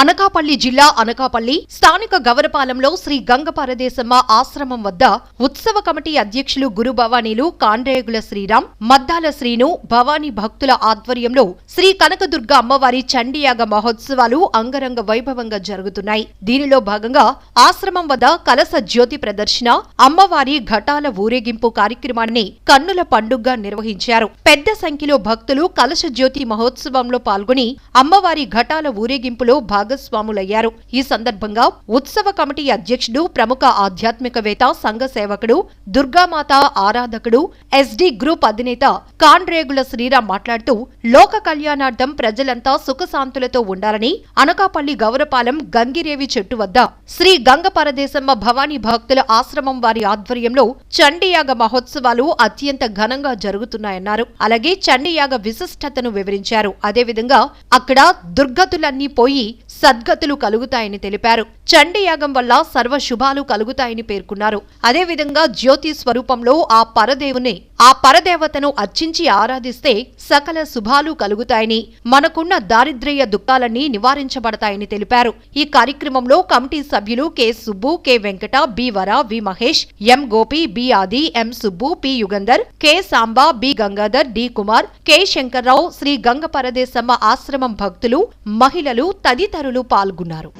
అనకాపల్లి జిల్లా అనకాపల్లి స్థానిక గవరపాలెంలో శ్రీ గంగపరదేశమ్మ ఆశ్రమం వద్ద ఉత్సవ కమిటీ అధ్యక్షులు గురు భవానీలు కాండ్రేగుల శ్రీరామ్ మద్దాల శ్రీను భవానీ భక్తుల ఆధ్వర్యంలో శ్రీ కనకదుర్గ అమ్మవారి చండీయాగ మహోత్సవాలు అంగరంగ వైభవంగా జరుగుతున్నాయి. దీనిలో భాగంగా ఆశ్రమం వద్ద కలస జ్యోతి ప్రదర్శన అమ్మవారి ఘటాల ఊరేగింపు కార్యక్రమాన్ని కన్నుల పండుగగా నిర్వహించారు. పెద్ద సంఖ్యలో భక్తులు కలశ జ్యోతి మహోత్సవంలో పాల్గొని అమ్మవారి ఘటాల ఊరేగింపులో భాగస్వాములయ్యారు. ఈ సందర్భంగా ఉత్సవ కమిటీ అధ్యక్షుడు ప్రముఖ ఆధ్యాత్మికవేత్త సంఘ సేవకుడు దుర్గామాత ఆరాధకుడు ఎస్డి గ్రూప్ అధినేత కాన్రేగుల శ్రీరామ్ మాట్లాడుతూ లోక కళ్యాణార్థం ప్రజలంతా సుఖశాంతులతో ఉండాలని అనకాపల్లి గౌరపాలెం గంగిరేవి చెట్టు వద్ద శ్రీ గంగ పరదేశమ్మ భవానీ భక్తుల ఆశ్రమం వారి ఆధ్వర్యంలో చండీయాగ మహోత్సవాలు అత్యంత ఘనంగా జరుగుతున్నాయన్నారు. అలాగే చండీయాగ విశిష్టతను వివరించారు. అదేవిధంగా అక్కడ దుర్గతులన్నీ పోయి సద్గతులు కలుగుతాయని తెలిపారు. చండీయాగం వల్ల సర్వ శుభాలు కలుగుతాయని పేర్కొన్నారు. అదేవిధంగా జ్యోతి స్వరూపంలో ఆ పరదేవుని ఆ పరదేవతను అర్చించి ఆరాధిస్తే సకల శుభాలు కలుగుతాయని మనకున్న దారిద్ర్య దుఃఖాలన్నీ నివారించబడతాయని తెలిపారు. ఈ కార్యక్రమంలో కమిటీ సభ్యులు K. Subbu K. Venkata B. Vara V. Mahesh M. Gopi B. Adi M. Subbu P. Yugandhar K. Samba B. Gangadhar D. Kumar K. Shankar Rao Shri Ganga Paradeshamma ఆశ్రమం భక్తులు మహిళలు తదితరులు పాల్గొన్నారు.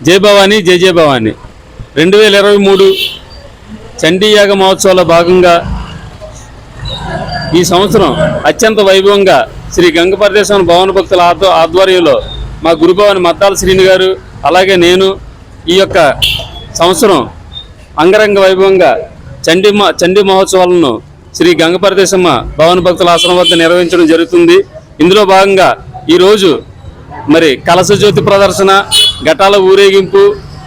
జై భవానీ జై జయ భవానీ. రెండు వేల ఇరవై మూడు చండీయాగ మహోత్సవాల భాగంగా ఈ సంవత్సరం అత్యంత వైభవంగా శ్రీ గంగపరదేశం భవన భక్తుల ఆధ్వ- ఆధ్వర్యంలో మా గురుభవాని మత్తాల శ్రీని గారు అలాగే నేను ఈ యొక్క సంవత్సరం అంగరంగ వైభవంగా చండీ చండీ మహోత్సవాలను శ్రీ గంగపరదేశమ్మ భవన భక్తుల ఆశ్రమం వద్ద నిర్వహించడం జరుగుతుంది. ఇందులో భాగంగా ఈరోజు మరి కలస జ్యోతి ప్రదర్శన ఘటాల ఊరేగింపు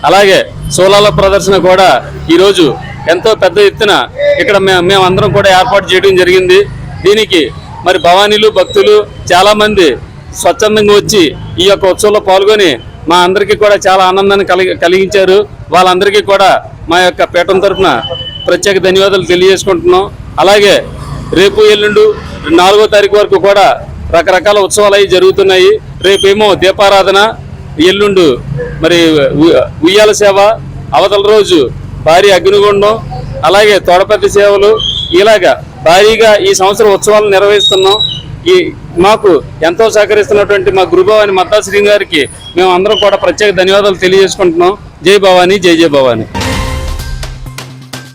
అలాగే సోలాల ప్రదర్శన కూడా ఈరోజు ఎంతో పెద్ద ఎత్తున ఇక్కడ మే మేమందరం కూడా ఏర్పాటు చేయడం జరిగింది. దీనికి మరి భవానీలు భక్తులు చాలామంది స్వచ్ఛందంగా వచ్చి ఈ యొక్క ఉత్సవంలో పాల్గొని మా అందరికీ కూడా చాలా ఆనందాన్ని కలిగి కలిగించారు. వాళ్ళందరికీ కూడా మా యొక్క పీఠం తరఫున ప్రత్యేక ధన్యవాదాలు తెలియజేసుకుంటున్నాం. అలాగే రేపు ఎల్లుండు నాలుగో తారీఖు వరకు కూడా రకరకాల ఉత్సవాలు అవి జరుగుతున్నాయి. రేపేమో దీపారాధన ఎల్లుండు మరి ఉయ్యాల సేవ అవతల రోజు భారీ అగ్నిగుండం అలాగే తోడపల్లి సేవలు. ఇలాగా భారీగా ఈ సంవత్సరం ఉత్సవాలు నిర్వహిస్తున్నాం. ఈ మాకు ఎంతో సహకరిస్తున్నటువంటి మా గురుభవాని మద్దాశ్రీ గారికి మేము అందరం కూడా ప్రత్యేక ధన్యవాదాలు తెలియజేసుకుంటున్నాం. జై భవానీ జై జై భవానీ.